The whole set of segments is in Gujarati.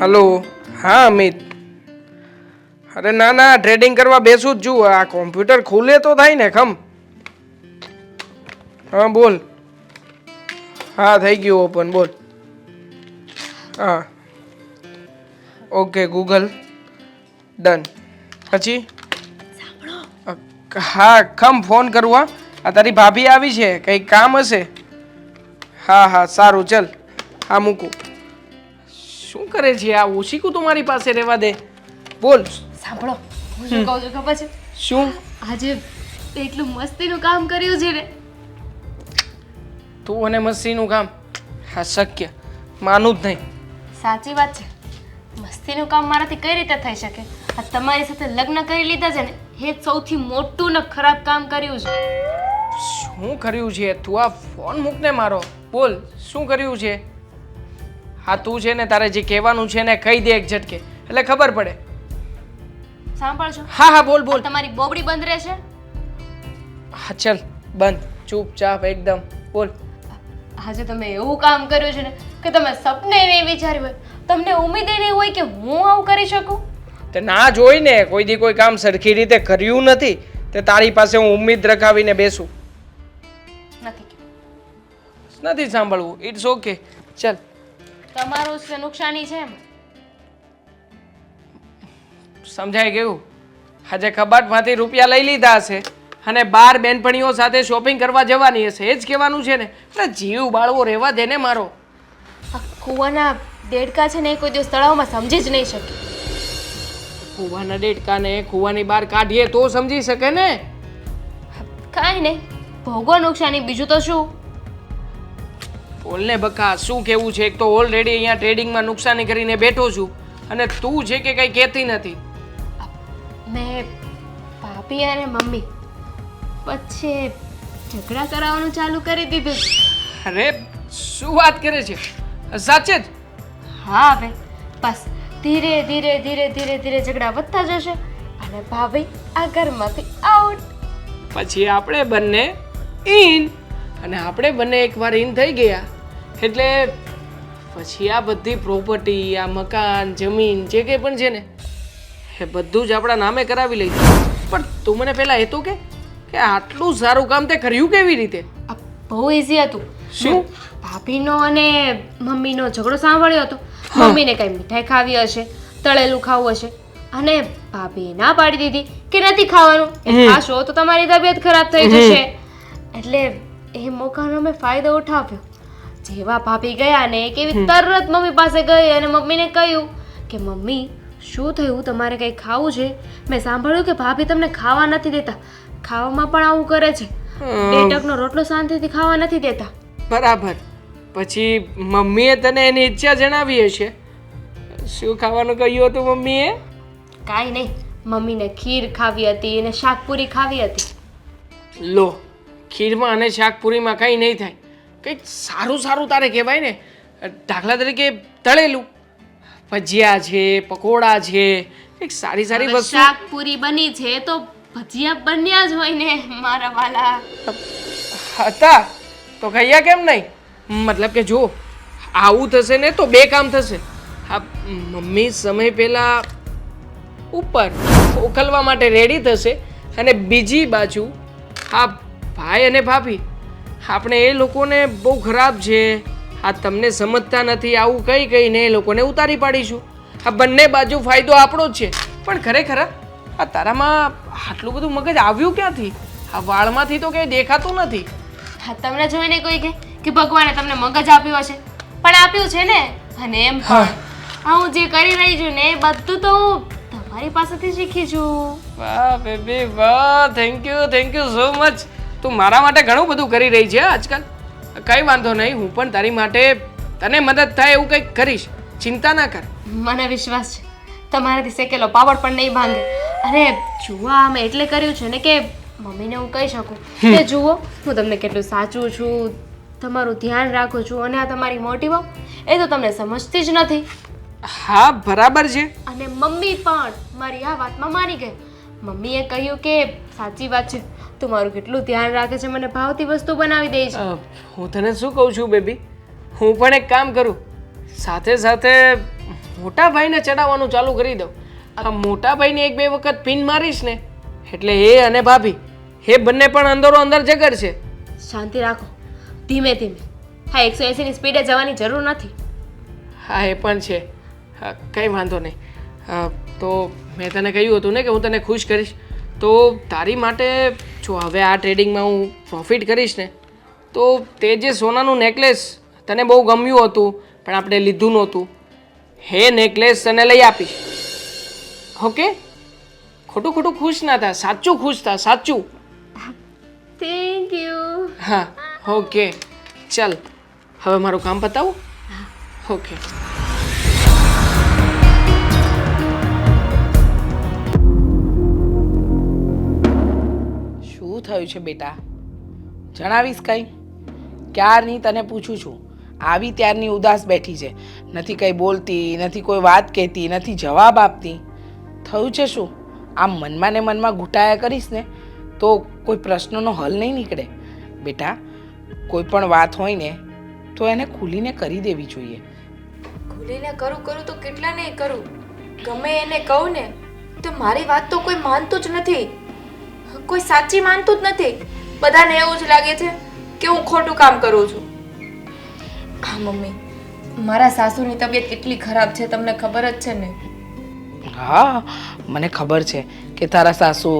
હલો. હા અમિત અરે ના ના ટ્રેડિંગ કરવા બેસું જ છું. આ કોમ્પ્યુટર ખુલે તો થાય ને ખમ. હા બોલ. હા થઈ ગયું ઓપન બોલ. હા. ઓકે ગૂગલ ડન પછી? હા ખમ ફોન કરવા આ તારી ભાભી આવી છે. કંઈક કામ હશે? હા હા સારું ચલ. હા મૂકું. શું કરે છે આ ઓશીકું તો મારી પાસે રહેવા દે? બોલ. સાંભળો હું શું કહું છું ખબર છે? શું? આજે એટલું મસ્તીનું કામ કર્યું છે ને. તું અને મસ્તીનું કામ? હા શક્ય. માનું જ નહીં. સાચી વાત છે. મસ્તીનું કામ મારાથી કઈ રીતે થઈ શકે? આ તમારી સાથે લગ્ન કરી લીધા છે ને એ જ સૌથી મોટું ને ખરાબ કામ કર્યું છે. શું કર્યું છે? તું આ ફોન મૂકને મારો. બોલ શું કર્યું છે? હા તું છે ને તારે જે કહેવાનું છે ને કહી દે એક ઝટકે. એટલે ખબર પડે. સાંભળજો. હા હા બોલ બોલ. તમારી બોબડી બંધ રહેશે? હા ચલ બંધ. ચૂપચાપ એકદમ. બોલ. આજે તમે એવું કામ કર્યું છે ને કે તમે સપને નહીં વિચાર્યું હોય. તમને ઉમેદ નહીં હોય કે હું આવું કરી શકું? તે ના જોઈને કોઈ દી કોઈ કામ સરખી રીતે કર્યું નથી તે તારી પાસે હું ઉમ્મીદ રખાવીને બેસું. નથી નથી સાંભળવું. ઇટ્સ ઓકે ચલ. તમારું જ નુકસાની છે એમ? સમજાઈ ગયું આજે કબાટમાંથી રૂપિયા લઈ લીધા હશે અને બાર બેનપણીઓ સાથે શોપિંગ કરવા જવાની હશે. એ જ કહેવાનું છે ને. એટલે જીવ બાળવો રહેવા દે ને મારો. આ કૂવાના દેડકા છે ને એ કોઈ દિવસ તળાવમાં સમજી જ નહીં શકે. કૂવાના દેડકાને કૂવાની બહાર કાઢીએ તો સમજી શકે ને? કાંઈ નહીં. ભોગો નુકસાની. બીજું તો શું? બોલને બકા શું કેવું છે? એક તો ઓલરેડી અહીંયા ટ્રેડિંગમાં નુકસાની કરીને બેઠો છું અને તું છે કે કંઈ કહેતી નથી? મેં ભાભી અને મમ્મી પછી ઝઘડા કરાવવાનું ચાલુ કરી દીધું. અરે શું વાત કરે છે? સાચે જ? હા હવે. બસ ધીરે ધીરે ધીરે ધીરે ધીરે ઝઘડા વધતા જશે અને ભાભી આ ઘરમાંથી આઉટ પછી આપણે બંને ઇન અને આપણે બંને એકવાર ઇન થઈ ગયા. એટલે પછી આ બધી પ્રોપર્ટી આ મકાન જમીન જે કંઈ પણ છે ને એ બધું જ આપણા નામે કરાવી લઈ પણ તું મને પહેલાં એ તો કે કે આટલું સારું કામ તે કર્યું કેવી રીતે? આ બહુ ઇઝી હતું. શું? ભાભીનો અને મમ્મીનો ઝઘડો સાંભળ્યો હતો. મમ્મીને કંઈ મીઠાઈ ખાવી હશે તળેલું ખાવું હશે અને ભાભીએ ના પાડી દીધી કે નથી ખાવાનું. ખાશો તો તમારી તબિયત ખરાબ થઈ જશે. એટલે એ મોકાનો મેં ફાયદો ઉઠાવ્યો. જેવા ભાભી ગયા ને કેવી તરત મમ્મી પાસે ગઈ અને મમ્મીને કહ્યું કે મમ્મી શું થયું? તમારે કંઈ ખાવું છે? મેં સાંભળ્યું કે ભાભી તમને ખાવા નથી દેતા. ખાવામાં પણ આવું કરે છે. બેટકનો રોટલો શાંતિથી ખાવા નથી દેતા. બરાબર. પછી મમ્મીએ તને એની ઈચ્છા જણાવી હશે? શું ખાવાનું કહ્યું હતું મમ્મીએ? કાંઈ નહીં. મમ્મીને ખીર ખાવી હતી અને શાકપુરી ખાવી હતી. લો ખીરમાં અને શાકપુરીમાં કંઈ નહીં થાય. કંઈક સારું સારું તારે કહેવાય ને. દાખલા તરીકે તળેલું. ભજીયા છે પકોડા છે કંઈક સારી સારી વસ્તુ વસ્તુ. શાકપુરી બની છે તો ભજીયા બન્યા જ હોય ને મારા વાલા. હતા? તો ખાયા કેમ નહીં? મતલબ કે જો આવું થશે ને તો બે કામ થશે. હા મમ્મી સમય પહેલાં ઉપર ઉકલવા માટે રેડી થશે અને બીજી બાજુ હા ભાઈ અને ભાભી આપણે એ લોકોને બહુ ખરાબ છે. આ તમને સમજતા નથી આવું કઈ કહીને એ લોકોને ઉતારી પાડીશું. આ બંને બાજુ ફાયદો આપણો જ છે. પણ ખરેખર આ તારામાં આટલું બધું મગજ આવ્યું ક્યાંથી? આ વાળમાંથી તો કંઈ દેખાતું નથી. હા તમને જોઈને કોઈ કહે કે ભગવાને તમને મગજ આપ્યું હશે. પણ આપ્યું છે ને? અને એમ. પણ આ હું જે કરી રહી છું ને એ બધું તો હું તમારી પાસેથી શીખી છું. વાહ બેબી વાહ thank you thank you so much તું મારા માટે ઘણું બધું કરી રહી છે આજકાલ. કંઈ વાંધો નહીં હું પણ તારી માટે તને મદદ થાય એવું કંઈક કરીશ. ચિંતા ના કર. મને વિશ્વાસ છે. તમારાથી શેકેલો પાવડ પણ નહીં ભાંગે. અરે જુઓ મેં એટલે કર્યું છે ને કે મમ્મીને હું કહી શકું. કે જુઓ હું તમને કેટલું સાચું છું તમારું ધ્યાન રાખું છું અને આ તમારી મોટી બહુ એ તો તમને સમજતી જ નથી. હા બરાબર છે. અને મમ્મી પણ મારી આ વાતમાં માની ગઈ. મમ્મીએ કહ્યું કે સાચી વાત છે. તું મારું કેટલું ધ્યાન રાખે છે મને ભાવતી વસ્તુ બનાવી દે છે. હું તને શું કહું છું બેબી? હું પણ એક કામ કરું. સાથે સાથે મોટા ભાઈને ચડાવવાનું ચાલુ કરી દઉં. આ મોટા ભાઈને એક બે વખત પિન મારીશ ને એટલે એ અને ભાભી એ બંને પણ અંદરો અંદર જગર છે. શાંતિ રાખો. ધીમે ધીમે. હા એકસો એંસીની સ્પીડે જવાની જરૂર નથી. હા એ પણ છે. કંઈ વાંધો નહીં. તો મેં તને કહ્યું હતું ને કે હું તને ખુશ કરીશ. તો તારી માટે જો હવે આ ટ્રેડિંગમાં હું પ્રોફિટ કરીશ ને તો તે જે સોનાનું નેકલેસ તને બહુ ગમ્યું હતું પણ આપણે લીધું નહોતું હે નેકલેસ તને લઈ આપીશ. ઓકે ખોટું ખોટું ખુશ ના થા સાચું ખુશ થા સાચું. થેન્ક યુ હા ઓકે ચાલ હવે મારું કામ પતાવું? ઓકે થયું છે બેટા? જણાવીશ કંઈ? ક્યારની તને પૂછું છું? આવી ત્યારની ઉદાસ બેઠી છે. નથી કંઈ બોલતી, નથી કોઈ વાત કહેતી, નથી જવાબ આપતી. થયું છે શું? આમ મનમાં ને મનમાં ઘૂંટાયા કરીશ ને તો કોઈ પ્રશ્નનો હલ નહીં નીકળે. બેટા, કોઈ પણ વાત હોય ને તો એને ખુલીને કરી દેવી જોઈએ. ખુલીને કરું કરું તો કેટલા નહીં કરું? ગમે એને કહું ને, તો મારી વાત તો કોઈ માનતું જ નથી. કોઈ સાચી માનતું જ નથી. બધાને એવું જ લાગે છે કે હું ખોટું કામ કરું છું. હા મમ્મી. મારા સાસુની તબિયત કેટલી ખરાબ છે તમને ખબર જ છે ને? હા મને ખબર છે કે તારા સાસુ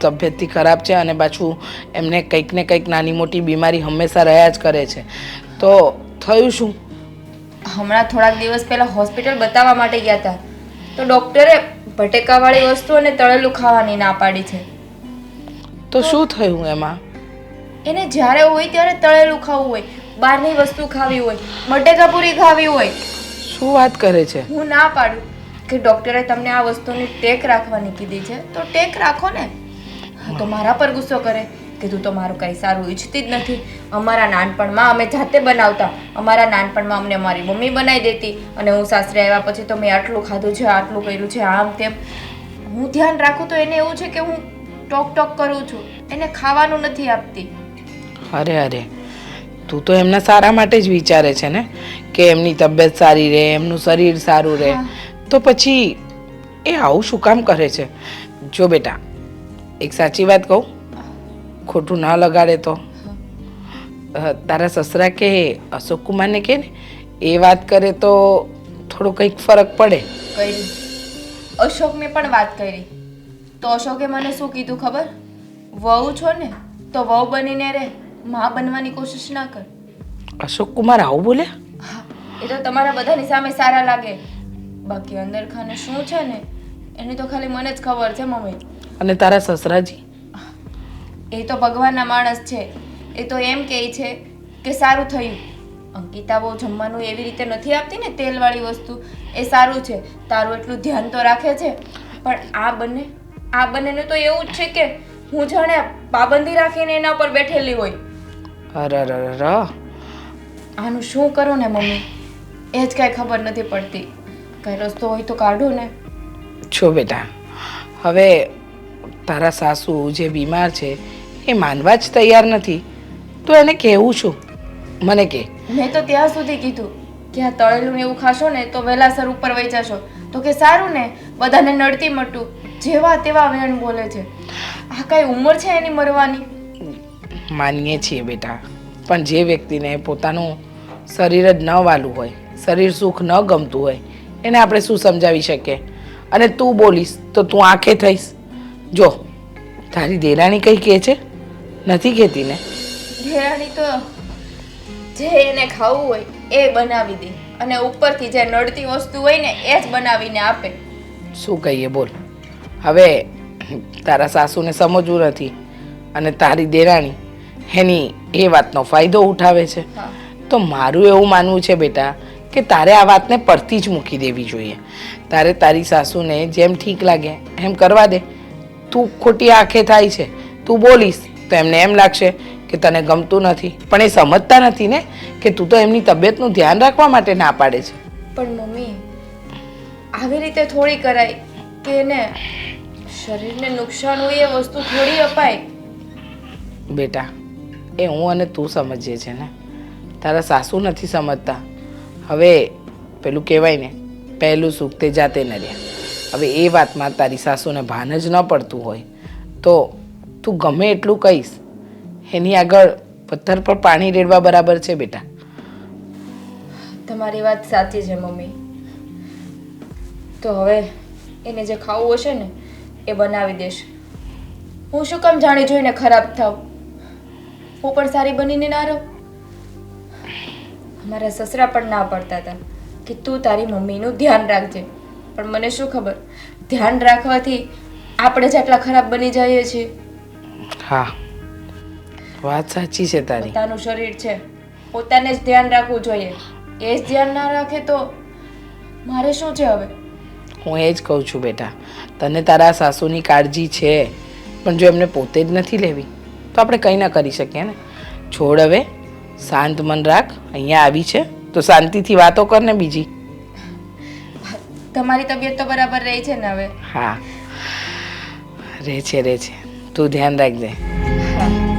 તબિયતથી ખરાબ છે અને પાછું એમને કંઈક ને કંઈક નાની મોટી બીમારી હંમેશા રહ્યા જ કરે છે. તો થયું શું? હમણાં થોડાક દિવસ પહેલાં હોસ્પિટલ બતાવવા માટે ગયા હતા તો ડૉક્ટરે બટેકાવાળી વસ્તુ અને તળેલું ખાવાની ના પાડી છે. તો શું થયું એમાં? એને જ્યારે હોય ત્યારે તળેલું ખાવું હોય બહારની વસ્તુ ખાવી હોય બટેકા પૂરી ખાવી હોય. શું વાત કરે છે? હું ના પાડું કે ડૉક્ટરે તમને આ વસ્તુની ટેક રાખવાની કીધી છે તો ટેક રાખો ને. તો મારા પર ગુસ્સો કરે કે તું તો મારું કંઈ સારું ઈચ્છતી જ નથી. અમારા નાનપણમાં અમે જાતે બનાવતા. અમારા નાનપણમાં અમને મારી મમ્મી બનાવી દેતી અને હું સાસરે આવ્યા પછી તો મેં આટલું ખાધું છે આટલું કર્યું છે આમ તેમ. હું ધ્યાન રાખું તો એને એવું છે કે હું ટોક ટોક કરું છું. એને ખાવાનું નથી આપતી. અરે અરે. તું તો એમના સારા માટે જ વિચારે છે ને? કે એમની તબિયત સારી રહે એમનું શરીર સારું રહે. તો પછી એ આવું શું કામ કરે છે? જો બેટા એક સાચી વાત કહું. ખોટું ના લગાડે તો. તારા સસરા કે અશોક કુમારને કે ને એ વાત કરે તો થોડો કંઈક ફરક પડે. કરી અશોકને પણ વાત કરી. તો અશોકે મને શું કીધું ખબર? વહુ છો ને તો વહુ બનીને રહે માં બનવાની કોશિશ ના કર. અશોક કુમાર આવું બોલે? હા એ તો તમારા બધાની સામે સારા લાગે. બાકી અંદર ખાને શું છે ને એની તો ખાલી મને જ ખબર છે મમ્મી. અને તારા સસરાજી? એ તો ભગવાનના માણસ છે. એ તો એમ કહે છે કે સારું થયું. અંકિતા બહુ જમવાનું એવી રીતે નથી આપતી ને તેલવાળી વસ્તુ. એ સારું છે. તારું એટલું ધ્યાન તો રાખે છે. પણ આ બંને આ બંનેને તો એવું જ છે કે હું જાણે પાબંદી રાખીને એના પર બેઠેલી હોય. અર અર અર અર. આનું શું કરું ને મમ્મી? એ જ કાંઈ ખબર નથી પડતી. કાંઈ રસ્તો હોય તો કાઢો ને. છો બેટા હવે તારા સાસુ જે બીમાર છે એ માનવા જ તૈયાર નથી. તો એને કહેવું છું મને કે. મેં તો ત્યાં સુધી કીધું કે આ તળેલું એવું ખાશો ને તો વહેલાસર ઉપર વહી જશો. તો કે સારું ને બધાને નડતી મટું. જેવા તેવા વેણ બોલે છે. આ કાંઈ ઉંમર છે એની મરવાની? માનીએ છીએ બેટા. પણ જે વ્યક્તિને પોતાનું શરીર જ ન વાલું હોય શરીર સુખ ન ગમતું હોય એને આપણે શું સમજાવી શકીએ? અને તું બોલીશ તો તું આંખે થઈશ. જો તારી દેરાણી કંઈ કહે છે? નથી કહેતી ને? દેરાણી તો જે એને ખાવું હોય એ બનાવી દે અને ઉપરથી જે નડતી વસ્તુ હોય ને એ જ બનાવીને આપે. શું કહીએ બોલ. હવે તારા સાસુને સમજવું નથી અને તારી દેરાણી એની એ વાતનો ફાયદો ઉઠાવે છે. તો મારું એવું માનવું છે બેટા કે તારે આ વાતને પરથી જ મૂકી દેવી જોઈએ. તારે તારી સાસુને જેમ ઠીક લાગે એમ કરવા દે. તું ખોટી આંખે થાય છે. તું બોલીશ તો એમને એમ લાગશે કે તને ગમતું નથી. પણ એ સમજતા નથી ને કે તું તો એમની તબિયતનું ધ્યાન રાખવા માટે ના પાડે છે. પણ મમ્મી આવી રીતે થોડી કરાય કે એને શરીરને નુકસાન હોય એ વસ્તુ થોડી અપાય. બેટા એ હું અને તું સમજીએ છે ને. તારા સાસુ નથી સમજતા. હવે પેલું કહેવાય ને પહેલું સુખ તે જાતે ન રહ્યા હવે એ વાતમાં તારી સાસુને ભાન જ ન પડતું હોય. તો તું ગમે એટલું કહીશ એની આગળ પથ્થર પર પાણી રેડવા બરાબર છે બેટા. તમારી વાત સાચી છે મમ્મી. તો હવે એને જે ખાવું હશે ને એ બનાવી દઈશ હું શું કામ જાણી જોઈને ખરાબ થાવ હું પણ સારી બનીને ના રહું? મારા સસરા પણ ના પડતા હતા કે તું તારી મમ્મીનું ધ્યાન રાખજે. પણ મને શું ખબર? ધ્યાન રાખવાથી આપણે જ આટલા ખરાબ બની જઈએ છીએ. હા. વાત સાચી છે તારી. પોતાનું શરીર છે. પોતાને જ ધ્યાન રાખવું જોઈએ. એ જ ધ્યાન ના રાખે તો મારે શું છે હવે? હું એ જ કહું છું બેટા તને તારા સાસુની કાળજી છે પણ જો એમને પોતે જ નથી લેવી તો આપણે કંઈ ના કરી શકીએ ને? છોડ હવે શાંત મન રાખ અહીંયા આવી છે તો શાંતિથી વાતો કર ને બીજી. તમારી તબિયત તો બરાબર રહી છે ને હવે? હા. રહે છે રહે છે. તું ધ્યાન રાખજે. હા.